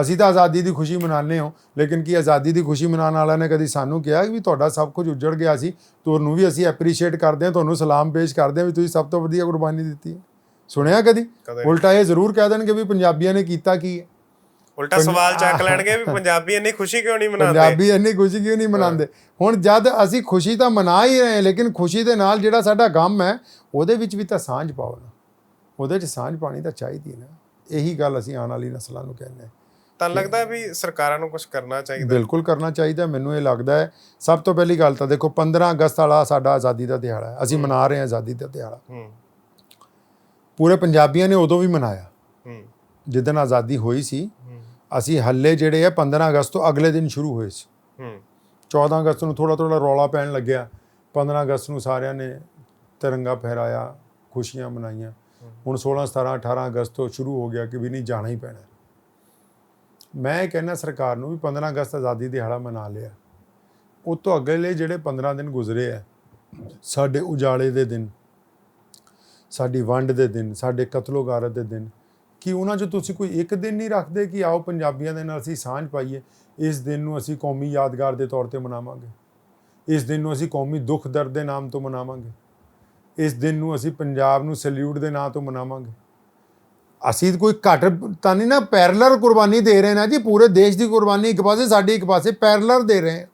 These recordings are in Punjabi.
ਅਸੀਂ ਤਾਂ ਆਜ਼ਾਦੀ ਦੀ ਖੁਸ਼ੀ ਮਨਾਉਂਦੇ ਹਾਂ। ਲੇਕਿਨ ਕੀ ਆਜ਼ਾਦੀ ਦੀ ਖੁਸ਼ੀ ਮਨਾਉਣ ਵਾਲਿਆਂ ਨੇ ਕਦੀ ਸਾਨੂੰ ਕਿਹਾ ਕਿ ਵੀ ਤੁਹਾਡਾ ਸਭ ਕੁਝ ਉੱਜੜ ਗਿਆ ਸੀ? ਤੁਹਾਨੂੰ ਵੀ ਅਸੀਂ ਐਪਰੀਸ਼ੀਏਟ ਕਰਦੇ ਹਾਂ ਤੁਹਾਨੂੰ ਸਲਾਮ ਪੇਸ਼ ਕਰਦੇ ਹਾਂ ਵੀ ਤੁਸੀਂ ਸਭ ਤੋਂ ਵਧੀਆ ਕੁਰਬਾਨੀ ਦਿੱਤੀ ਹੈ। ਸੁਣਿਆ ਕਦੀ? ਕਦੇ। ਉਲਟਾ ਇਹ ਜ਼ਰੂਰ ਕਹਿ ਦੇਣਗੇ ਵੀ ਪੰਜਾਬੀਆਂ ਨੇ ਕੀਤਾ ਕੀ ਹੈ? ਉਲਟਾ ਸਵਾਲ ਚੱਕ ਲੈਣਗੇ ਵੀ ਪੰਜਾਬੀ ਇੰਨੀ ਖੁਸ਼ੀ ਕਿਉਂ ਨਹੀਂ ਮਨਾਉਂਦੇ? ਪੰਜਾਬੀ ਇੰਨੀ ਖੁਸ਼ੀ ਕਿਉਂ ਨਹੀਂ ਮਨਾਉਂਦੇ? ਹੁਣ ਜਦ ਅਸੀਂ ਖੁਸ਼ੀ ਤਾਂ ਮਨਾ ਹੀ ਰਹੇ ਹਾਂ ਲੇਕਿਨ ਖੁਸ਼ੀ ਦੇ ਨਾਲ ਜਿਹੜਾ ਸਾਡਾ ਗਮ ਹੈ ਉਹਦੇ ਵਿੱਚ ਵੀ ਤਾਂ ਸਾਂਝ ਪਾਓ ਨਾ। ਉਹਦੇ 'ਚ ਸਾਂਝ ਪਾਣੀ ਤਾਂ ਚਾਹੀਦੀ ਹੈ ਨਾ। ਇਹੀ ਗੱਲ ਅਸੀਂ ਆਉਣ ਵਾਲੀ ਨਸਲਾਂ ਨੂੰ ਕਹਿੰਦੇ ਹਾਂ। ਤਾਂ ਲੱਗਦਾ ਵੀ ਸਰਕਾਰਾਂ ਨੂੰ ਕੁਝ ਕਰਨਾ ਚਾਹੀਦਾ। ਬਿਲਕੁਲ ਕਰਨਾ ਚਾਹੀਦਾ ਮੈਨੂੰ ਇਹ ਲੱਗਦਾ ਹੈ। ਸਭ ਤੋਂ ਪਹਿਲੀ ਗੱਲ ਤਾਂ ਦੇਖੋ 15 ਅਗਸਤ ਵਾਲਾ ਸਾਡਾ ਆਜ਼ਾਦੀ ਦਾ ਦਿਹਾੜਾ ਹੈ। ਅਸੀਂ ਮਨਾ ਰਹੇ ਹਾਂ ਆਜ਼ਾਦੀ ਦਾ ਦਿਹਾੜਾ। ਹੂੰ। ਪੂਰੇ ਪੰਜਾਬੀਆਂ ਨੇ ਉਦੋਂ ਵੀ ਮਨਾਇਆ। ਹੂੰ। ਜਿੱਦਣ ਆਜ਼ਾਦੀ ਹੋਈ ਸੀ ਹੂੰ। ਅਸੀਂ ਹੱਲੇ ਜਿਹੜੇ ਆ 15 ਅਗਸਤ ਤੋਂ ਅਗਲੇ ਦਿਨ ਸ਼ੁਰੂ ਹੋਏ ਸੀ। ਹੂੰ। 14 ਅਗਸਤ ਨੂੰ ਥੋੜਾ ਥੋੜਾ ਰੌਲਾ ਪੈਣ ਲੱਗਿਆ। 15 ਅਗਸਤ ਨੂੰ ਸਾਰਿਆਂ ਨੇ ਤਿਰੰਗਾ ਫਹਿਰਾਇਆ ਖੁਸ਼ੀਆਂ ਮਨਾਈਆਂ। ਹੁਣ 16 17 18 ਅਗਸਤ ਤੋਂ ਸ਼ੁਰੂ ਹੋ ਗਿਆ ਕਿ ਵੀ ਨਹੀਂ ਜਾਣਾ ਹੀ ਪੈਣਾ। ਮੈਂ ਇਹ ਕਹਿੰਦਾ ਸਰਕਾਰ ਨੂੰ ਵੀ 15 ਅਗਸਤ ਆਜ਼ਾਦੀ ਦਿਹਾੜਾ ਮਨਾ ਲਿਆ। ਉਹ ਤੋਂ ਅਗਲੇ ਜਿਹੜੇ 15 ਦਿਨ ਗੁਜ਼ਰੇ ਆ, ਸਾਡੇ ਉਜਾਲੇ ਦੇ ਦਿਨ, ਸਾਡੀ ਵੰਡ ਦੇ ਦਿਨ, ਸਾਡੇ ਕਤਲੋ ਦੇ ਦਿਨ, ਕਿ ਉਹਨਾਂ 'ਚ ਤੁਸੀਂ ਕੋਈ ਇੱਕ ਦਿਨ ਨਹੀਂ ਰੱਖਦੇ ਕਿ ਆਓ ਪੰਜਾਬੀਆਂ ਦੇ ਨਾਲ ਅਸੀਂ ਸਾਂਝ ਪਾਈਏ? ਇਸ ਦਿਨ ਨੂੰ ਅਸੀਂ ਕੌਮੀ ਯਾਦਗਾਰ ਦੇ ਤੌਰ ਤੇ ਮਨਾਵਾਂਗੇ। ਇਸ ਦਿਨ ਨੂੰ ਅਸੀਂ ਕੌਮੀ ਦੁੱਖ ਦਰਦ ਦੇ ਨਾਮ ਤੋਂ ਮਨਾਵਾਂਗੇ। ਇਸ ਦਿਨ ਨੂੰ ਅਸੀਂ ਪੰਜਾਬ ਨੂੰ ਸੈਲਿਊਟ ਦੇ ਨਾਂ ਤੋਂ ਮਨਾਵਾਂਗੇ। ਅਸੀਂ ਕੋਈ ਘੱਟ ਤਾਂ ਨਹੀਂ ਨਾ ਪੈਰਲਰ ਕੁਰਬਾਨੀ ਦੇ ਰਹੇ ਨਾ ਜੀ ਪੂਰੇ ਦੇਸ਼ ਦੀ ਕੁਰਬਾਨੀ ਇੱਕ ਪਾਸੇ ਸਾਡੀ ਇੱਕ ਪਾਸੇ ਪੈਰਲਰ ਦੇ ਰਹੇ ਹਾਂ।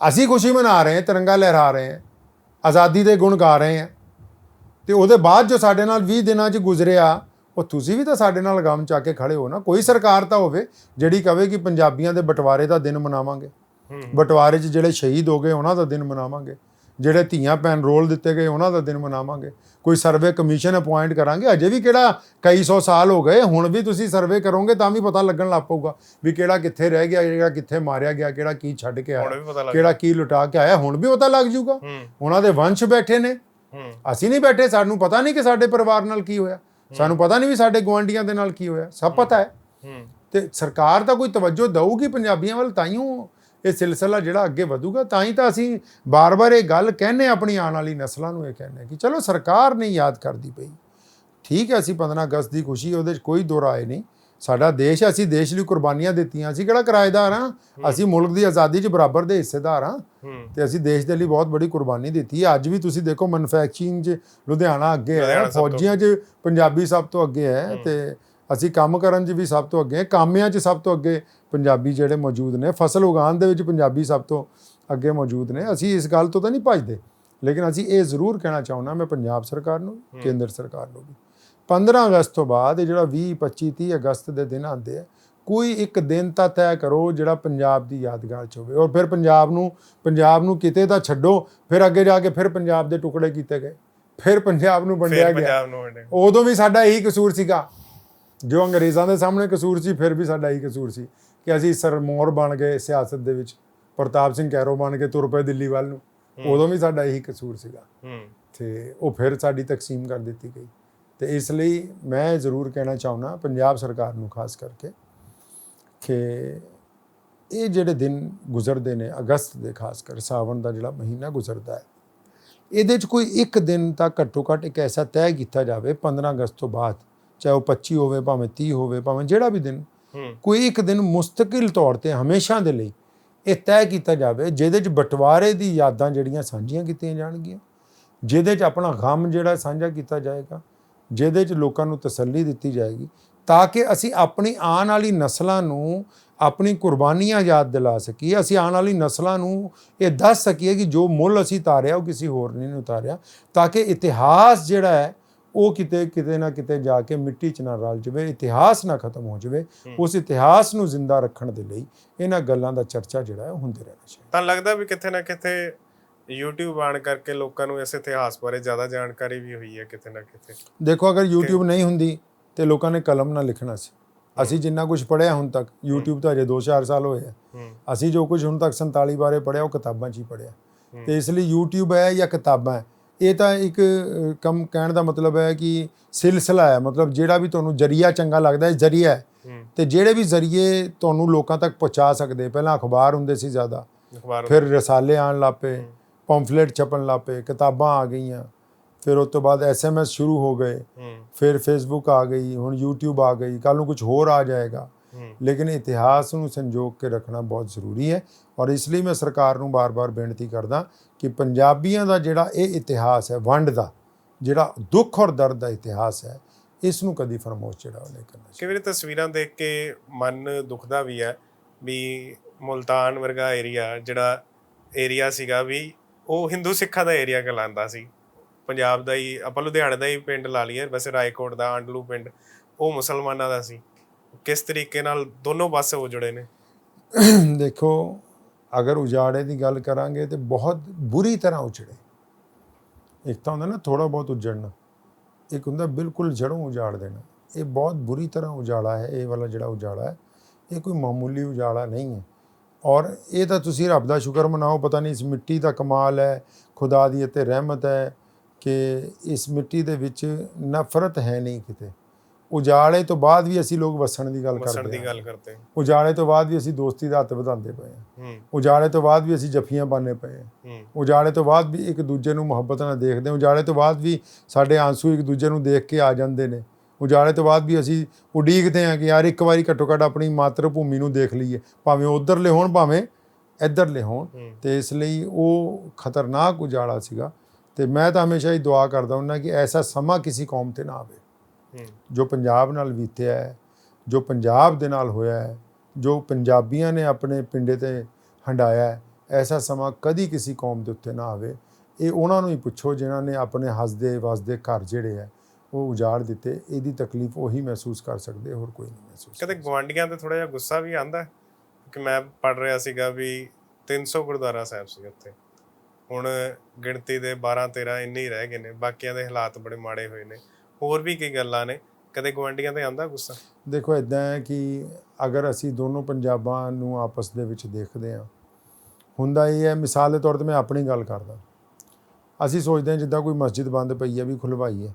ਅਸੀਂ ਖੁਸ਼ੀ ਮਨਾ ਰਹੇ ਹਾਂ ਤਿਰੰਗਾ ਲਹਿਰਾ ਰਹੇ ਹਾਂ ਆਜ਼ਾਦੀ ਦੇ ਗੁਣ ਗਾ ਰਹੇ ਹਾਂ। ਤੇ ਉਹਦੇ ਬਾਅਦ ਜੋ ਸਾਡੇ ਨਾਲ 20 ਦਿਨਾਂ 'ਚ ਗੁਜ਼ਰਿਆ ਉਹ ਤੁਸੀਂ ਵੀ ਤਾਂ ਸਾਡੇ ਨਾਲ ਗਮ ਚਾ ਕੇ ਖੜੇ ਹੋ ਨਾ। ਕੋਈ ਸਰਕਾਰ ਤਾਂ ਹੋਵੇ ਜਿਹੜੀ ਕਵੇ ਕਿ ਪੰਜਾਬੀਆਂ ਦੇ ਬਟਵਾਰੇ ਦਾ ਦਿਨ ਮਨਾਵਾਂਗੇ। ਬਟਵਾਰੇ 'ਚ ਜਿਹੜੇ ਸ਼ਹੀਦ ਹੋ ਗਏ ਉਹਨਾਂ ਦਾ ਦਿਨ ਮਨਾਵਾਂਗੇ। ਜਿਹੜੇ ਧੀਆਂ ਭੈਣ ਰੋਲ ਦਿੱਤੇ ਗਏ ਉਹਨਾਂ ਦਾ ਦਿਨ ਮਨਾਵਾਂਗੇ। ਕੋਈ ਸਰਵੇ ਕਮਿਸ਼ਨ ਅਪਾਇੰਟ ਕਰਾਂਗੇ। ਅਜੇ ਵੀ ਕਿਹੜਾ ਕਈ ਸੌ ਸਾਲ ਹੋ ਗਏ ਹੁਣ ਵੀ ਤੁਸੀਂ ਸਰਵੇ ਕਰੋਗੇ ਤਾਂ ਵੀ ਪਤਾ ਲੱਗਣ ਲੱਗ ਪਊਗਾ ਵੀ ਕਿਹੜਾ ਕਿੱਥੇ ਰਹਿ ਗਿਆ ਕਿਹੜਾ ਕਿੱਥੇ ਮਾਰਿਆ ਗਿਆ ਕਿਹੜਾ ਕੀ ਛੱਡ ਕੇ ਆਇਆ ਕਿਹੜਾ ਕੀ ਲੁਟਾ ਕੇ ਆਇਆ ਹੁਣ ਵੀ ਪਤਾ ਲੱਗ ਜੂਗਾ ਉਹਨਾਂ ਦੇ ਵੰਸ਼ ਬੈਠੇ ਨੇ। ਅਸੀਂ ਨਹੀਂ ਬੈਠੇ ਸਾਨੂੰ ਪਤਾ ਨਹੀਂ ਕਿ ਸਾਡੇ ਪਰਿਵਾਰ ਨਾਲ ਕੀ ਹੋਇਆ। ਸਾਨੂੰ ਪਤਾ ਨਹੀਂ ਵੀ ਸਾਡੇ ਗੁਆਂਢੀਆਂ ਦੇ ਨਾਲ ਕੀ ਹੋਇਆ ਸਭ ਪਤਾ ਹੈ। ਹੂੰ। ਤੇ ਸਰਕਾਰ ਤਾਂ ਕੋਈ ਤਵੱਜੋ ਦਊਗੀ ਪੰਜਾਬੀਆਂ ਵੱਲ ਤਾਈਓ ਇਹ ਸਿਲਸਿਲਾ ਜਿਹੜਾ ਅੱਗੇ ਵਧੂਗਾ ਤਾਂ ਹੀ ਤਾਂ ਅਸੀਂ ਬਾਰ-ਬਾਰ ਇਹ ਗੱਲ ਕਹਿੰਨੇ ਆਪਣੀ ਆਉਣ ਵਾਲੀ ਨਸਲਾਂ ਨੂੰ ਇਹ ਕਹਿੰਨੇ ਕਿ ਚਲੋ ਸਰਕਾਰ ਨਹੀਂ ਯਾਦ ਕਰਦੀ ਪਈ। ਠੀਕ ਹੈ ਅਸੀਂ 15 ਅਗਸਤ ਦੀ ਖੁਸ਼ੀ ਉਹਦੇ 'ਚ ਕੋਈ ਦੋ ਰਾਏ ਨਹੀਂ। ਸਾਡਾ ਦੇਸ਼ ਅਸੀਂ ਦੇਸ਼ ਲਈ ਕੁਰਬਾਨੀਆਂ ਦਿੱਤੀਆਂ ਅਸੀਂ ਕਿਹੜਾ ਕਿਰਾਏਦਾਰ ਹਾਂ? ਅਸੀਂ ਮੁਲਕ ਦੀ ਆਜ਼ਾਦੀ 'ਚ ਬਰਾਬਰ ਦੇ ਹਿੱਸੇਦਾਰ ਹਾਂ। ਹੂੰ। ਤੇ ਅਸੀਂ ਦੇਸ਼ ਦੇ ਲਈ ਬਹੁਤ ਬੜੀ ਕੁਰਬਾਨੀ ਦਿੱਤੀ ਹੈ। ਅੱਜ ਵੀ ਤੁਸੀਂ ਦੇਖੋ ਮੈਨੂਫੈਕਚਰਿੰਗ 'ਚ ਲੁਧਿਆਣਾ ਅੱਗੇ ਹੈ ਫੌਜੀਆਂ 'ਚ ਪੰਜਾਬੀ ਸਭ ਤੋਂ ਅੱਗੇ ਹੈ। ਤੇ ਅਸੀਂ ਕੰਮ ਕਰਨ 'ਚ ਵੀ ਸਭ ਤੋਂ ਅੱਗੇ ਕਾਮਿਆਂ 'ਚ ਸਭ ਤੋਂ ਅੱਗੇ ਪੰਜਾਬੀ ਜਿਹੜੇ ਮੌਜੂਦ ਨੇ ਫਸਲ ਉਗਾਉਣ ਦੇ ਵਿੱਚ ਪੰਜਾਬੀ ਸਭ ਤੋਂ ਅੱਗੇ ਮੌਜੂਦ ਨੇ। ਅਸੀਂ ਇਸ ਗੱਲ ਤੋਂ ਤਾਂ ਨਹੀਂ ਭੱਜਦੇ ਲੇਕਿਨ ਅਸੀਂ ਇਹ ਜ਼ਰੂਰ ਕਹਿਣਾ ਚਾਹੁੰਦਾ ਮੈਂ ਪੰਜਾਬ ਸਰਕਾਰ ਨੂੰ ਕੇਂਦਰ ਸਰਕਾਰ ਨੂੰ ਵੀ। 15 ਅਗਸਤ ਤੋਂ ਬਾਅਦ ਇਹ ਜਿਹੜਾ 20 25 30 ਅਗਸਤ ਦੇ ਦਿਨ ਆਉਂਦੇ ਆ ਕੋਈ ਇੱਕ ਦਿਨ ਤਾਂ ਤੈਅ ਕਰੋ ਜਿਹੜਾ ਪੰਜਾਬ ਦੀ ਯਾਦਗਾਰ ਚ ਹੋਵੇ ਔਰ ਫਿਰ ਪੰਜਾਬ ਨੂੰ ਪੰਜਾਬ ਨੂੰ ਕਿਤੇ ਤਾਂ ਛੱਡੋ ਫਿਰ ਅੱਗੇ ਜਾ ਕੇ ਫਿਰ ਪੰਜਾਬ ਦੇ ਟੁਕੜੇ ਕੀਤੇ ਗਏ ਫਿਰ ਪੰਜਾਬ ਨੂੰ ਵੰਡਿਆ ਗਿਆ। ਉਦੋਂ ਵੀ ਸਾਡਾ ਇਹੀ ਕਸੂਰ ਸੀਗਾ ਜੋ ਅੰਗਰੇਜ਼ਾਂ ਦੇ ਸਾਹਮਣੇ ਕਸੂਰ ਸੀ ਫਿਰ ਵੀ ਸਾਡਾ ਇਹੀ ਕਸੂਰ ਸੀ ਕਿ ਅਸੀਂ ਸਰਮੌਰ ਬਣ ਗਏ ਸਿਆਸਤ ਦੇ ਵਿੱਚ ਪ੍ਰਤਾਪ ਸਿੰਘ ਕੈਰੋ ਬਣ ਕੇ ਤੁਰ ਪਏ ਦਿੱਲੀ ਵੱਲ ਨੂੰ ਉਦੋਂ ਵੀ ਸਾਡਾ ਇਹੀ ਕਸੂਰ ਸੀਗਾ। ਹੂੰ। ਤੇ ਉਹ ਫਿਰ ਸਾਡੀ ਤਕਸੀਮ ਕਰ ਦਿੱਤੀ ਗਈ। ਤੇ ਇਸ ਲਈ ਮੈਂ ਜ਼ਰੂਰ ਕਹਿਣਾ ਚਾਹੁੰਦਾ ਪੰਜਾਬ ਸਰਕਾਰ ਨੂੰ ਖਾਸ ਕਰਕੇ ਕਿ ਇਹ ਜਿਹੜੇ ਦਿਨ ਗੁਜ਼ਰਦੇ ਨੇ ਅਗਸਤ ਦੇ ਖਾਸ ਕਰ ਸਾਵਣ ਦਾ ਜਿਹੜਾ ਮਹੀਨਾ ਗੁਜ਼ਰਦਾ ਹੈ ਇਹਦੇ 'ਚ ਕੋਈ ਇੱਕ ਦਿਨ ਤਾਂ ਘੱਟੋ ਘੱਟ ਇੱਕ ਐਸਾ ਤੈਅ ਕੀਤਾ ਜਾਵੇ 15 ਅਗਸਤ ਤੋਂ ਬਾਅਦ ਚਾਹੇ ਉਹ 25 ਹੋਵੇ ਭਾਵੇਂ 30 ਹੋਵੇ ਭਾਵੇਂ ਜਿਹੜਾ ਵੀ ਦਿਨ ਕੋਈ ਇੱਕ ਦਿਨ ਮੁਸਤਕਿਲ ਤੌਰ ਤੇ ਹਮੇਸ਼ਾ ਦੇ ਲਈ ਇਹ ਤੈਅ ਕੀਤਾ ਜਾਵੇ ਜਿਹਦੇ 'ਚ ਬਟਵਾਰੇ ਦੀ ਯਾਦਾਂ ਜਿਹੜੀਆਂ ਸਾਂਝੀਆਂ ਕੀਤੀਆਂ ਜਾਣਗੀਆਂ ਜਿਹਦੇ 'ਚ ਆਪਣਾ ਗਮ ਜਿਹੜਾ ਸਾਂਝਾ ਕੀਤਾ ਜਾਏਗਾ ਜਿਹਦੇ 'ਚ ਲੋਕਾਂ ਨੂੰ ਤਸੱਲੀ ਦਿੱਤੀ ਜਾਏਗੀ ਤਾਂ ਕਿ ਅਸੀਂ ਆਪਣੀ ਆਉਣ ਵਾਲੀ ਨਸਲਾਂ ਨੂੰ ਆਪਣੀ ਕੁਰਬਾਨੀਆਂ ਯਾਦ ਦਿਲਾ ਸਕੀਏ ਅਸੀਂ ਆਉਣ ਵਾਲੀ ਨਸਲਾਂ ਨੂੰ ਇਹ ਦੱਸ ਸਕੀਏ ਕਿ ਜੋ ਮੁੱਲ ਅਸੀਂ ਉਤਾਰਿਆ ਉਹ ਕਿਸੇ ਹੋਰ ਨੇ ਨਹੀਂ ਉਤਾਰਿਆ ਤਾਂ ਕਿ ਇਤਿਹਾਸ ਜਿਹੜਾ ਹੈ ਉਹ ਕਿਤੇ ਕਿਤੇ ਨਾ ਕਿਤੇ ਜਾ ਕੇ ਮਿੱਟੀ 'ਚ ਨਾ ਰਲ ਜਾਵੇ ਇਤਿਹਾਸ ਨਾ ਖਤਮ ਹੋ ਜਾਵੇ ਉਸ ਇਤਿਹਾਸ ਨੂੰ ਜ਼ਿੰਦਾ ਰੱਖਣ ਦੇ ਲਈ ਇਹਨਾਂ ਗੱਲਾਂ ਦਾ ਚਰਚਾ ਜਿਹੜਾ ਹੈ ਉਹ ਹੁੰਦੇ ਰਹਿਣਾ ਚਾਹੀਦਾ। ਤਾਂ ਲੱਗਦਾ ਵੀ ਕਿਤੇ ਨਾ ਕਿਤੇ YouTube ਆਣ ਕਰਕੇ ਲੋਕਾਂ ਨੂੰ ਇਸ ਇਤਿਹਾਸ ਬਾਰੇ ਜ਼ਿਆਦਾ ਜਾਣਕਾਰੀ ਵੀ ਹੋਈ ਹੈ ਕਿਤੇ ਨਾ ਕਿਤੇ। ਦੇਖੋ ਅਗਰ YouTube ਨਹੀਂ ਹੁੰਦੀ ਤੇ ਲੋਕਾਂ ਨੇ ਕਲਮ ਨਾਲ ਲਿਖਣਾ ਸੀ। ਅਸੀਂ ਜਿੰਨਾ ਕੁਝ ਪੜਿਆ ਹੁਣ ਤੱਕ YouTube ਤਾਂ ਅਜੇ 2-4 ਸਾਲ ਹੋਏ ਆ। ਅਸੀਂ ਜੋ ਕੁਝ ਹੁਣ ਤੱਕ 47 ਬਾਰੇ ਪੜਿਆ ਉਹ ਕਿਤਾਬਾਂ 'ਚ ਹੀ ਪੜਿਆ ਤੇ ਇਸ ਲਈ YouTube ਹੈ ਜਾਂ ਕਿਤਾਬਾਂ ਹੈ? ਇਹ ਤਾਂ ਇੱਕ ਕੰਮ ਕਹਿਣ ਦਾ ਮਤਲਬ ਹੈ ਕਿ ਸਿਲਸਿਲਾ ਹੈ। ਮਤਲਬ ਜਿਹੜਾ ਵੀ ਤੁਹਾਨੂੰ ਜਰੀਆ ਚੰਗਾ ਲੱਗਦਾ ਹੈ ਜਰੀਆ ਹੈ। ਤੇ ਜਿਹੜੇ ਵੀ ਜ਼ਰੀਏ ਤੁਹਾਨੂੰ ਲੋਕਾਂ ਤੱਕ ਪਹੁੰਚਾ ਸਕਦੇ। ਪਹਿਲਾਂ ਅਖਬਾਰ ਹੁੰਦੇ ਸੀ ਜ਼ਿਆਦਾ। ਅਖਬਾਰ ਫਿਰ ਰਸਾਲੇ ਆਣ ਲੱਪੇ ਪੰਫਲੇਟ ਛਪਣ ਲੱਪੇ ਕਿਤਾਬਾਂ ਆ ਗਈਆਂ। ਫਿਰ ਉਸ ਤੋਂ ਬਾਅਦ ਐਸਐਮਐਸ ਸ਼ੁਰੂ ਹੋ ਗਏ। ਫਿਰ ਫੇਸਬੁੱਕ ਆ ਗਈ ਹੁਣ YouTube ਆ ਗਈ। ਕੱਲ ਨੂੰ ਕੁਝ ਹੋਰ ਆ ਜਾਏਗਾ। ਲੇਕਿਨ ਇਤਿਹਾਸ ਨੂੰ ਸੰਜੋਗ ਕੇ ਰੱਖਣਾ ਬਹੁਤ ਜ਼ਰੂਰੀ ਹੈ ਔਰ ਇਸ ਲਈ ਮੈਂ ਸਰਕਾਰ ਨੂੰ ਬਾਰ-ਬਾਰ ਬੇਨਤੀ ਕਰਦਾ ਕਿ ਪੰਜਾਬੀਆਂ ਦਾ ਜਿਹੜਾ ਇਹ ਇਤਿਹਾਸ ਹੈ ਵੰਡ ਦਾ ਜਿਹੜਾ ਦੁੱਖ ਔਰ ਦਰਦ ਦਾ ਇਤਿਹਾਸ ਹੈ ਇਸ ਨੂੰ ਕਦੀ ਫਰਮੋਸ਼ ਜਿਹੜਾ ਉਹ ਨਹੀਂ ਕਰਨਾ ਚਾਹੀਦਾ। ਕਈ ਵਾਰੀ ਤਸਵੀਰਾਂ ਦੇਖ ਕੇ ਮਨ ਦੁਖਦਾ ਵੀ ਹੈ ਵੀ ਮੁਲਤਾਨ ਵਰਗਾ ਏਰੀਆ ਜਿਹੜਾ ਏਰੀਆ ਸੀਗਾ ਵੀ ਉਹ ਹਿੰਦੂ ਸਿੱਖਾਂ ਦਾ ਏਰੀਆ ਕਹਿਲਾਉਂਦਾ ਸੀ। ਪੰਜਾਬ ਦਾ ਹੀ ਆਪਾਂ ਲੁਧਿਆਣੇ ਦਾ ਹੀ ਪਿੰਡ ਲਾ ਲਈਏ ਵੈਸੇ ਰਾਏਕੋਟ ਦਾ ਆਂਡਲੂ ਪਿੰਡ ਉਹ ਮੁਸਲਮਾਨਾਂ ਦਾ ਸੀ। ਕਿਸ ਤਰੀਕੇ ਨਾਲ ਦੋਨੋਂ ਪਾਸੇ ਉਜੜੇ ਨੇ? ਦੇਖੋ, ਅਗਰ ਉਜਾੜੇ ਦੀ ਗੱਲ ਕਰਾਂਗੇ ਤੇ ਬਹੁਤ ਬੁਰੀ ਤਰ੍ਹਾਂ ਉਜੜੇ। ਇੱਕ ਤਾਂ ਹੁੰਦਾ ਨਾ ਥੋੜਾ ਬਹੁਤ ਉਜੜਨਾ, ਇੱਕ ਹੁੰਦਾ ਬਿਲਕੁਲ ਜੜੋਂ ਉਜਾੜ ਦੇਣਾ। ਇਹ ਬਹੁਤ ਬੁਰੀ ਤਰ੍ਹਾਂ ਉਜਾੜਾ ਹੈ, ਇਹ ਵਾਲਾ ਜਿਹੜਾ ਉਜਾੜਾ ਹੈ, ਇਹ ਕੋਈ ਮਾਮੂਲੀ ਉਜਾੜਾ ਨਹੀਂ ਹੈ। ਔਰ ਇਹ ਤਾਂ ਤੁਸੀਂ ਰੱਬ ਦਾ ਸ਼ੁਕਰ ਮਨਾਓ, ਪਤਾ ਨਹੀਂ ਇਸ ਮਿੱਟੀ ਦਾ ਕਮਾਲ ਹੈ, ਖੁਦਾ ਦੀ ਅਤੇ ਰਹਿਮਤ ਹੈ ਕਿ ਇਸ ਮਿੱਟੀ ਦੇ ਵਿੱਚ ਨਫ਼ਰਤ ਹੈ ਨਹੀਂ ਕਿਤੇ। ਉਜਾੜੇ ਤੋਂ ਬਾਅਦ ਵੀ ਅਸੀਂ ਲੋਕ ਵਸਣ ਦੀ ਗੱਲ ਵਸਣ ਕਰਦੇ ਦੀ ਹਾਂ। ਗੱਲ ਕਰਦੇ ਉਜਾੜੇ ਤੋਂ ਬਾਅਦ ਵੀ ਅਸੀਂ ਦੋਸਤੀ ਦਾ ਹੱਥ ਵਧਾਉਂਦੇ ਪਏ ਹਾਂ। ਉਜਾੜੇ ਤੋਂ ਬਾਅਦ ਵੀ ਅਸੀਂ ਜੱਫੀਆਂ ਪਾਉਂਦੇ ਪਏ ਹਾਂ। ਉਜਾੜੇ ਤੋਂ ਬਾਅਦ ਵੀ ਇੱਕ ਦੂਜੇ ਨੂੰ ਮੁਹੱਬਤ ਨਾਲ ਦੇਖਦੇ ਹਾਂ। ਉਜਾੜੇ ਤੋਂ ਬਾਅਦ ਵੀ ਸਾਡੇ ਆਂਸੂ ਇੱਕ ਦੂਜੇ ਨੂੰ ਦੇਖ ਕੇ ਆ ਜਾਂਦੇ ਨੇ। ਉਜਾੜੇ ਤੋਂ ਬਾਅਦ ਵੀ ਅਸੀਂ ਉਡੀਕਦੇ ਹਾਂ ਕਿ ਯਾਰ ਇੱਕ ਵਾਰੀ ਘੱਟੋ ਘੱਟ ਆਪਣੀ ਮਾਤਰ ਭੂਮੀ ਨੂੰ ਦੇਖ ਲਈਏ। ਭਾਵੇਂ ਉਧਰਲੇ ਹੋਣ ਭਾਵੇਂ ਇੱਧਰਲੇ ਹੋਣ। ਤੇ ਇਸ ਲਈ ਉਹ ਖਤਰਨਾਕ ਉਜਾੜਾ ਸੀਗਾ। ਤੇ ਮੈਂ ਤਾਂ ਹਮੇਸ਼ਾ ਹੀ ਦੁਆ ਕਰਦਾ ਹੁੰਦਾ ਕਿ ਐਸਾ ਸਮਾਂ ਕਿਸੇ ਕੌਮ ਤੇ ਨਾ ਆਵੇ। ਜੋ ਪੰਜਾਬ ਨਾਲ ਬੀਤਿਆ ਹੈ ਜੋ ਪੰਜਾਬ ਦੇ ਨਾਲ ਹੋਇਆ ਹੈ ਜੋ ਪੰਜਾਬੀਆਂ ਨੇ ਆਪਣੇ ਪਿੰਡੇ ਤੇ ਹੰਡਾਇਆ ਐਸਾ ਸਮਾਂ ਕਦੀ ਕਿਸੇ ਕੌਮ ਦੇ ਉੱਤੇ ਨਾ ਆਵੇ। ਇਹ ਉਹਨਾਂ ਨੂੰ ਹੀ ਪੁੱਛੋ ਜਿਨ੍ਹਾਂ ਨੇ ਆਪਣੇ ਹੱਸਦੇ ਵਸਦੇ ਘਰ ਜਿਹੜੇ ਹੈ ਉਹ ਉਜਾੜ ਦਿੱਤੇ। ਇਹਦੀ ਤਕਲੀਫ ਉਹੀ ਮਹਿਸੂਸ ਕਰ ਸਕਦੇ ਹੋਰ ਕੋਈ ਨਹੀਂ ਮਹਿਸੂਸ ਕਦੇ ਗਵਾਂਡੀਆਂ ਤੇ ਥੋੜਾ ਜਿਹਾ ਗੁੱਸਾ ਵੀ ਆਂਦਾ ਕਿ ਮੈਂ ਪੜ ਰਿਹਾ ਸੀਗਾ ਵੀ 300 ਗੁਰਦੁਆਰਾ ਸਾਹਿਬ ਸੀ ਉੱਥੇ। ਹੁਣ ਗਿਣਤੀ ਦੇ 12 13 ਇੰਨੇ ਹੀ ਰਹਿ ਗਏ ਨੇ ਬਾਕੀਆਂ ਦੇ ਹਾਲਾਤ ਬੜੇ ਮਾੜੇ ਹੋਏ ਨੇ। ਹੋਰ ਵੀ ਕਈ ਗੱਲਾਂ ਨੇ ਕਦੇ ਗਵਾਂਡੀਆਂ ਤੇ ਆਂਦਾ ਗੁੱਸਾ? ਦੇਖੋ ਇਦਾਂ ਹੈ ਕਿ ਅਗਰ ਅਸੀਂ ਦੋਨੋਂ ਪੰਜਾਬਾਂ ਨੂੰ ਆਪਸ ਦੇ ਵਿੱਚ ਦੇਖਦੇ ਹਾਂ ਹੁੰਦਾ ਇਹ ਹੈ ਮਿਸਾਲ ਦੇ ਤੌਰ ਤੇ ਮੈਂ ਆਪਣੀ ਗੱਲ ਕਰਦਾ। ਅਸੀਂ ਸੋਚਦੇ ਹਾਂ ਜਿੱਦਾਂ ਕੋਈ ਮਸਜਿਦ ਬੰਦ ਪਈ ਹੈ ਵੀ ਖੁਲਵਾਈਏ।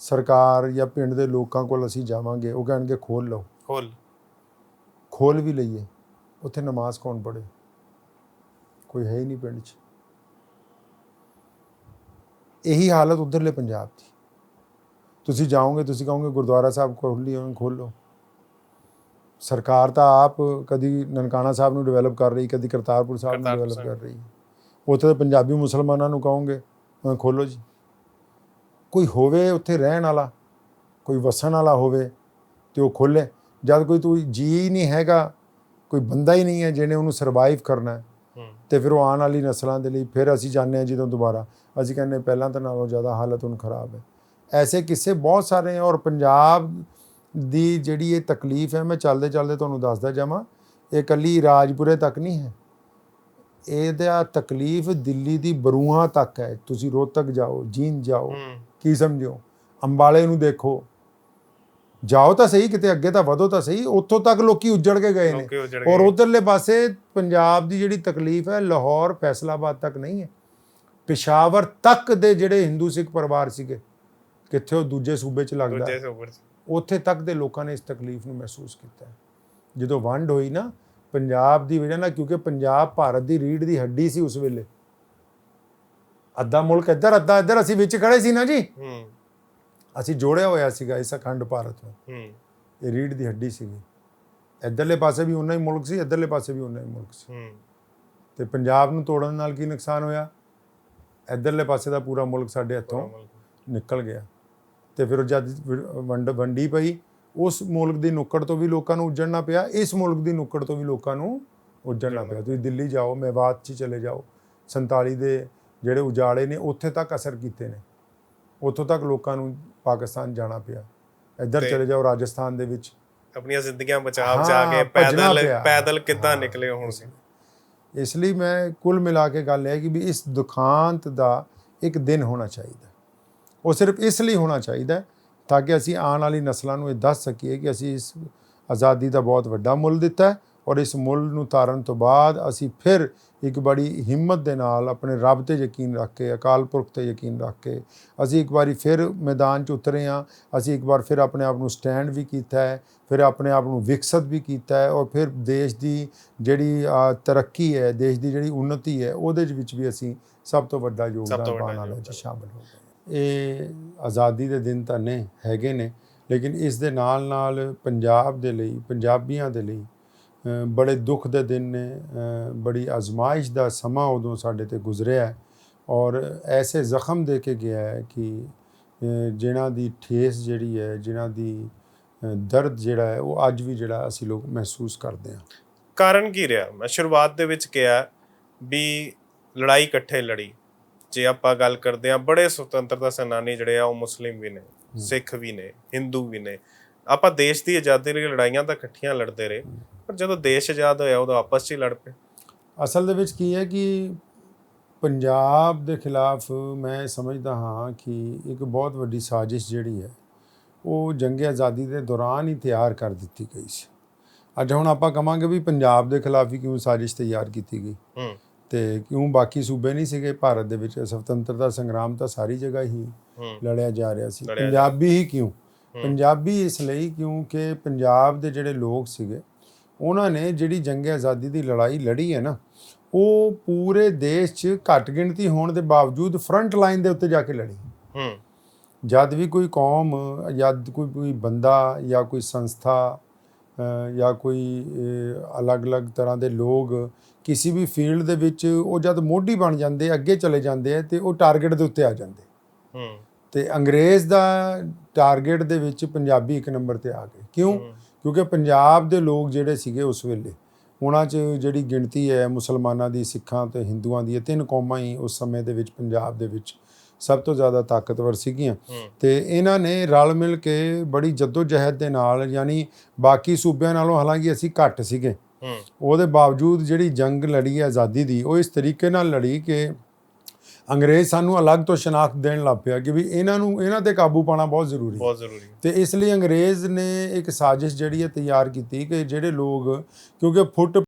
ਸਰਕਾਰ ਜਾਂ ਪਿੰਡ ਦੇ ਲੋਕਾਂ ਕੋਲ ਅਸੀਂ ਜਾਵਾਂਗੇ ਉਹ ਕਹਿਣਗੇ ਖੋਲ ਲਓ। ਖੋਲ ਖੋਲ ਵੀ ਲਈਏ। ਉੱਥੇ ਨਮਾਜ਼ ਕੌਣ ਪੜ੍ਹੇ? ਕੋਈ ਹੈ ਹੀ ਨਹੀਂ ਪਿੰਡ 'ਚ। ਇਹੀ ਹਾਲਤ ਉਧਰਲੇ ਪੰਜਾਬ ਦੀ। ਤੁਸੀਂ ਜਾਓਗੇ ਤੁਸੀਂ ਕਹੋਗੇ ਗੁਰਦੁਆਰਾ ਸਾਹਿਬ ਖੋਲੀ ਹੋਣ ਖੋਲੋ ਸਰਕਾਰ ਤਾਂ ਆਪ ਕਦੀ ਨਨਕਾਣਾ ਸਾਹਿਬ ਨੂੰ ਡਿਵੈਲਪ ਕਰ ਰਹੀ ਕਦੀ ਕਰਤਾਰਪੁਰ ਸਾਹਿਬ ਨੂੰ ਡਿਵੈਲਪ। ਕਰ ਰਹੀ। ਉੱਥੇ ਦੇ ਪੰਜਾਬੀ ਮੁਸਲਮਾਨਾਂ ਨੂੰ ਕਹੋਗੇ ਖੋਲੋ ਜੀ। ਕੋਈ ਹੋਵੇ ਉੱਥੇ ਰਹਿਣ ਵਾਲਾ ਕੋਈ ਵਸਣ ਵਾਲਾ ਹੋਵੇ ਤੇ ਉਹ ਖੋਲੇ ਜਦ ਕੋਈ ਤੂੰ ਜੀ ਹੀ ਨਹੀਂ ਹੈਗਾ ਕੋਈ ਬੰਦਾ ਹੀ ਨਹੀਂ ਹੈ ਜਿਹਨੇ ਉਹਨੂੰ ਸਰਵਾਈਵ ਕਰਨਾ ਹੈ ਤੇ ਫਿਰ ਉਹ ਆਉਣ ਵਾਲੀ ਨਸਲਾਂ ਦੇ ਲਈ ਫਿਰ ਅਸੀਂ ਜਾਣਦੇ ਹਾਂ ਜਦੋਂ ਦੁਬਾਰਾ। ਅਸੀਂ ਕਹਿੰਦੇ ਪਹਿਲਾਂ ਤਾਂ ਨਾਲੋਂ ਜ਼ਿਆਦਾ ਹਾਲਤ ਹੁਣ ਖਰਾਬ ਹੈ। ਐਸੇ ਕਿੱਸੇ ਬਹੁਤ ਸਾਰੇ ਹੈ ਔਰ ਪੰਜਾਬ ਦੀ ਜਿਹੜੀ ਇਹ ਤਕਲੀਫ ਹੈ ਮੈਂ ਚੱਲਦੇ ਚੱਲਦੇ ਤੁਹਾਨੂੰ ਦੱਸਦਾ ਜਾਵਾਂ ਇਹ ਕੱਲੀ ਰਾਜਪੁਰੇ ਤੱਕ ਨਹੀਂ ਹੈ। ਇਹਦਾ ਤਕਲੀਫ ਦਿੱਲੀ ਦੀ ਬਰੂਹਾਂ ਤੱਕ ਹੈ। ਤੁਸੀਂ ਰੋਹਤਕ ਜਾਓ ਜੀਂਦ ਜਾਓ ਕੀ ਸਮਝੋ ਅੰਬਾਲੇ ਨੂੰ ਦੇਖੋ। ਜਾਓ ਤਾਂ ਸਹੀ ਕਿਤੇ ਅੱਗੇ ਤਾਂ ਵਧੋ ਤਾਂ ਸਹੀ ਉੱਥੋਂ ਤੱਕ ਲੋਕੀ ਉੱਜੜ ਕੇ ਗਏ ਨੇ। ਔਰ ਉਧਰਲੇ ਪਾਸੇ ਪੰਜਾਬ ਦੀ ਜਿਹੜੀ ਤਕਲੀਫ ਹੈ ਲਾਹੌਰ ਫੈਸਲਾਬਾਦ ਤੱਕ ਨਹੀਂ ਹੈ। ਪਿਸ਼ਾਵਰ ਤੱਕ ਦੇ ਜਿਹੜੇ ਹਿੰਦੂ ਸਿੱਖ ਪਰਿਵਾਰ ਸੀਗੇ ਕਿੱਥੇ ਉਹ ਦੂਜੇ ਸੂਬੇ 'ਚ ਲੱਗਦਾ ਦੂਜੇ ਸੁਪਰ ਉੱਥੇ ਤੱਕ ਦੇ ਲੋਕਾਂ ਨੇ ਇਸ ਤਕਲੀਫ ਨੂੰ ਮਹਿਸੂਸ ਕੀਤਾ। ਜਦੋਂ ਵੰਡ ਹੋਈ ਨਾ ਪੰਜਾਬ ਦੀ ਵਜ੍ਹਾ ਨਾਲ ਕਿਉਂਕਿ ਪੰਜਾਬ ਭਾਰਤ ਦੀ ਰੀੜ ਦੀ ਹੱਡੀ ਸੀ ਉਸ ਵੇਲੇ। ਅੱਧਾ ਮੁਲਕ ਇੱਧਰ ਅੱਧਾ ਇੱਧਰ ਅਸੀਂ ਵਿੱਚ ਖੜੇ ਸੀ ਨਾ ਜੀ। ਹੂੰ। ਅਸੀਂ ਜੋੜਿਆ ਹੋਇਆ ਸੀਗਾ ਇਸ ਅਖੰਡ ਭਾਰਤ ਨੂੰ। ਹੂੰ। ਇਹ ਰੀੜ ਦੀ ਹੱਡੀ ਸੀਗੀ। ਇੱਧਰਲੇ ਪਾਸੇ ਵੀ ਉਨਾ ਹੀ ਮੁਲਕ ਸੀ ਇੱਧਰਲੇ ਪਾਸੇ ਵੀ ਉਨਾ ਹੀ ਮੁਲਕ ਸੀ। ਹੂੰ। ਤੇ ਪੰਜਾਬ ਨੂੰ ਤੋੜਨ ਨਾਲ ਕੀ ਨੁਕਸਾਨ ਹੋਇਆ? ਇੱਧਰਲੇ ਪਾਸੇ ਦਾ ਪੂਰਾ ਮੁਲਕ ਸਾਡੇ ਹੱਥੋਂ ਨਿਕਲ ਗਿਆ। ਤੇ ਫਿਰ ਜਦ ਵੰਡ ਵੰਡੀ ਪਈ। ਉਸ ਮੁਲਕ ਦੀ ਨੁੱਕੜ ਤੋਂ ਵੀ ਲੋਕਾਂ ਨੂੰ ਉੱਜੜਨਾ ਪਿਆ ਇਸ ਮੁਲਕ ਦੀ ਨੁੱਕੜ ਤੋਂ ਵੀ ਲੋਕਾਂ ਨੂੰ ਉੱਜੜਨਾ ਪਿਆ। ਤੁਸੀਂ ਦਿੱਲੀ ਜਾਓ ਮੇਵਾਤ 'ਚ ਚਲੇ ਜਾਓ। 47 ਦੇ ਜਿਹੜੇ ਉਜਾੜੇ ਨੇ ਉੱਥੇ ਤੱਕ ਅਸਰ ਕੀਤੇ ਨੇ। ਉੱਥੋਂ ਤੱਕ ਲੋਕਾਂ ਨੂੰ ਪਾਕਿਸਤਾਨ ਜਾਣਾ ਪਿਆ। ਇੱਧਰ ਚਲੇ ਜਾਓ ਰਾਜਸਥਾਨ ਦੇ ਵਿੱਚ। ਆਪਣੀਆਂ ਜ਼ਿੰਦਗੀਆਂ ਬਚਾ ਬਚਾ ਕੇ ਪੈਦਲ। ਪੈਦਲ ਕਿੱਦਾਂ। ਨਿਕਲੇ ਹੁਣ ਸੀ? ਇਸ ਲਈ ਮੈਂ ਕੁੱਲ ਮਿਲਾ ਕੇ ਗੱਲ ਇਹ ਹੈ ਕਿ ਵੀ ਇਸ ਦੁਖਾਂਤ ਦਾ ਇੱਕ ਦਿਨ ਹੋਣਾ ਚਾਹੀਦਾ। ਉਹ ਸਿਰਫ ਇਸ ਲਈ ਹੋਣਾ ਚਾਹੀਦਾ ਤਾਂ ਕਿ ਅਸੀਂ ਆਉਣ ਵਾਲੀ ਨਸਲਾਂ ਨੂੰ ਇਹ ਦੱਸ ਸਕੀਏ ਕਿ ਅਸੀਂ ਇਸ ਆਜ਼ਾਦੀ ਦਾ ਬਹੁਤ ਵੱਡਾ ਮੁੱਲ ਦਿੱਤਾ ਹੈ ਔਰ ਇਸ ਮੁੱਲ ਨੂੰ ਤਾਰਨ ਤੋਂ ਬਾਅਦ ਅਸੀਂ ਫਿਰ ਇੱਕ ਬੜੀ ਹਿੰਮਤ ਦੇ ਨਾਲ ਆਪਣੇ ਰੱਬ ਤੇ ਯਕੀਨ ਰੱਖ ਕੇ ਅਕਾਲ ਪੁਰਖ ਤੇ ਯਕੀਨ ਰੱਖ ਕੇ ਅਸੀਂ ਇੱਕ ਵਾਰੀ ਫਿਰ ਮੈਦਾਨ 'ਚ ਉਤਰੇ ਹਾਂ ਅਸੀਂ ਇੱਕ ਵਾਰ ਫਿਰ ਆਪਣੇ ਆਪ ਨੂੰ ਸਟੈਂਡ ਵੀ ਕੀਤਾ ਹੈ ਫਿਰ ਆਪਣੇ ਆਪ ਨੂੰ ਵਿਕਸਿਤ ਵੀ ਕੀਤਾ ਹੈ ਔਰ ਫਿਰ ਦੇਸ਼ ਦੀ ਜਿਹੜੀ ਤਰੱਕੀ ਹੈ ਦੇਸ਼ ਦੀ ਜਿਹੜੀ ਉન્નਤੀ ਹੈ ਉਹਦੇ ਵਿੱਚ ਵੀ ਅਸੀਂ ਸਭ ਤੋਂ ਵੱਡਾ ਯੋਗਦਾਨ ਪਾਉਣ ਵਾਲੇ। ਸ਼ਾਮਲ ਹੋ ਗਏ ਇਹ ਆਜ਼ਾਦੀ ਦੇ ਦਿਨ ਤਾਂ ਨੇ ਹੈਗੇ ਨੇ ਲੇਕਿਨ ਇਸ ਦੇ ਨਾਲ ਨਾਲ ਪੰਜਾਬ ਦੇ ਲਈ ਪੰਜਾਬੀਆਂ ਦੇ ਲਈ ਬੜੇ ਦੁੱਖ ਦੇ ਦਿਨ ਨੇ ਬੜੀ ਅਜ਼ਮਾਇਸ਼ ਦਾ ਸਮਾਂ ਉਦੋਂ ਸਾਡੇ ਤੇ ਗੁਜ਼ਰਿਆ ਔਰ ਐਸੇ ਜ਼ਖਮ ਦੇ ਕੇ ਗਿਆ ਹੈ ਕਿ ਅ, ਜਿਨ੍ਹਾਂ ਦੀ ਠੇਸ ਜਿਹੜੀ ਹੈ ਜਿਨ੍ਹਾਂ ਦੀ ਦਰਦ ਜਿਹੜਾ ਹੈ ਉਹ ਅੱਜ ਵੀ ਜਿਹੜਾ ਅਸੀਂ ਲੋਕ ਮਹਿਸੂਸ ਕਰਦੇ ਹਾਂ। ਕਾਰਨ ਕੀ ਰਿਹਾ? ਮੈਂ ਸ਼ੁਰੂਆਤ ਦੇ ਵਿੱਚ ਕਿਹਾ ਵੀ ਲੜਾਈ ਇਕੱਠੇ ਲੜੀ। ਜੇ ਆਪਾਂ ਗੱਲ ਕਰਦੇ ਆ ਬੜੇ ਸੁਤੰਤਰਤਾ ਸੈਨਾਨੀ ਜਿਹੜੇ ਆ ਉਹ ਮੁਸਲਿਮ ਵੀ ਨੇ ਸਿੱਖ ਵੀ ਨੇ ਹਿੰਦੂ ਵੀ ਨੇ। ਆਪਾਂ ਦੇਸ਼ ਦੀ ਆਜ਼ਾਦੀ ਲਈ ਲੜਾਈਆਂ ਤਾਂ ਇਕੱਠੀਆਂ ਲੜਦੇ ਰਹੇ ਪਰ ਜਦੋਂ ਦੇਸ਼ ਆਜ਼ਾਦ ਹੋਇਆ ਉਦੋਂ ਆਪਸ 'ਚ ਹੀ ਲੜ ਪਏ। ਅਸਲ ਦੇ ਵਿੱਚ ਕੀ ਹੈ ਕਿ ਪੰਜਾਬ ਦੇ ਖਿਲਾਫ ਮੈਂ ਸਮਝਦਾ ਹਾਂ ਕਿ ਇੱਕ ਬਹੁਤ ਵੱਡੀ ਸਾਜ਼ਿਸ਼ ਜਿਹੜੀ ਹੈ ਉਹ ਜੰਗ ਆਜ਼ਾਦੀ ਦੇ ਦੌਰਾਨ ਹੀ ਤਿਆਰ ਕਰ ਦਿੱਤੀ ਗਈ ਸੀ। ਅੱਜ ਹੁਣ ਆਪਾਂ ਕਵਾਂਗੇ ਵੀ ਪੰਜਾਬ ਦੇ ਖਿਲਾਫ ਹੀ ਕਿਉਂ ਸਾਜ਼ਿਸ਼ ਤਿਆਰ ਕੀਤੀ ਗਈ? ਹੂੰ। ਤੇ ਕਿਉਂ ਬਾਕੀ ਸੂਬੇ ਨਹੀਂ ਸੀਗੇ? ਭਾਰਤ ਦੇ ਵਿੱਚ ਸੁਤੰਤਰਤਾ ਸੰਗਰਾਮ ਤਾਂ ਸਾਰੀ ਜਗ੍ਹਾ ਹੀ ਲੜਿਆ ਜਾ ਰਿਹਾ ਸੀ। ਜਾ- ਪੰਜਾਬੀ ਹੀ ਕਿਉਂ? ਪੰਜਾਬੀ ਇਸ ਲਈ ਕਿਉਂਕਿ ਪੰਜਾਬ ਦੇ ਜਿਹੜੇ ਲੋਕ ਸੀਗੇ ਉਹਨਾਂ ਨੇ ਜਿਹੜੀ ਜੰਗ ਆਜ਼ਾਦੀ ਦੀ ਲੜਾਈ ਲੜੀ ਹੈ ਨਾ ਉਹ ਪੂਰੇ ਦੇਸ਼ 'ਚ ਘੱਟ ਗਿਣਤੀ ਹੋਣ ਦੇ ਬਾਵਜੂਦ ਫਰੰਟ ਲਾਈਨ ਦੇ ਉੱਤੇ ਜਾ ਕੇ ਲੜੀ। ਹੂੰ। ਜਦ ਵੀ ਕੋਈ ਕੌਮ ਜਦ ਕੋਈ ਕੋਈ ਬੰਦਾ ਜਾਂ ਕੋਈ ਸੰਸਥਾ ਜਾਂ ਕੋਈ ਅਲੱਗ-ਅਲੱਗ ਤਰ੍ਹਾਂ ਦੇ ਲੋਕ ਕਿਸੇ ਵੀ ਫੀਲਡ ਦੇ ਵਿੱਚ ਉਹ ਜਦ ਮੋਢੀ ਬਣ ਜਾਂਦੇ ਅੱਗੇ ਚਲੇ ਜਾਂਦੇ ਆ ਤੇ ਉਹ ਟਾਰਗੇਟ ਦੇ ਉੱਤੇ ਆ ਜਾਂਦੇ। ਹੂੰ। ਤੇ ਅੰਗਰੇਜ਼ ਦਾ ਟਾਰਗੇਟ ਦੇ ਵਿੱਚ ਪੰਜਾਬੀ ਇੱਕ ਨੰਬਰ ਤੇ ਆ ਗਏ। ਕਿਉਂ। ਕਿਉਂਕਿ ਪੰਜਾਬ ਦੇ ਲੋਕ ਜਿਹੜੇ ਸੀਗੇ ਉਸ ਵੇਲੇ ਉਹਨਾਂ 'ਚ ਜਿਹੜੀ ਗਿਣਤੀ ਹੈ ਮੁਸਲਮਾਨਾਂ ਦੀ ਸਿੱਖਾਂ ਤੇ ਹਿੰਦੂਆਂ ਦੀ ਇਹ ਤਿੰਨ ਕੌਮਾਂ ਹੀ ਉਸ ਸਮੇਂ ਦੇ ਵਿੱਚ ਪੰਜਾਬ ਦੇ ਵਿੱਚ ਸਭ ਤੋਂ ਜ਼ਿਆਦਾ ਤਾਕਤਵਰ ਸੀਗੀਆਂ। ਤੇ ਇਹਨਾਂ ਨੇ ਰਲ ਮਿਲ ਕੇ ਬੜੀ ਜਹਿਦ ਦੇ ਨਾਲ ਯਾਨੀ ਬਾਕੀ ਸੂਬਿਆਂ ਨਾਲੋਂ ਹਾਲਾਂਕਿ ਅਸੀਂ ਘੱਟ ਸੀਗੇ। ਉਹਦੇ ਬਾਵਜੂਦ ਜਿਹੜੀ ਜੰਗ ਲੜੀ ਹੈ ਆਜ਼ਾਦੀ ਦੀ ਉਹ ਇਸ ਤਰੀਕੇ ਨਾਲ ਲੜੀ ਕਿ ਅੰਗਰੇਜ਼ ਸਾਨੂੰ ਅਲੱਗ ਤੋਂ ਸ਼ਨਾਖਤ ਦੇਣ ਲੱਗ ਪਿਆ ਕਿ ਵੀ ਇਹਨਾਂ ਨੂੰ ਇਹਨਾਂ ਤੇ ਕਾਬੂ ਪਾਣਾ ਬਹੁਤ ਜ਼ਰੂਰੀ ਹੈ। ਬਹੁਤ ਜ਼ਰੂਰੀ ਤੇ ਇਸ ਲਈ ਅੰਗਰੇਜ਼ ਨੇ ਇੱਕ ਸਾਜ਼ਿਸ਼ ਜਿਹੜੀ ਹੈ ਤਿਆਰ ਕੀਤੀ ਕਿ ਜਿਹੜੇ ਲੋਕ ਕਿਉਂਕਿ ਫੁੱਟ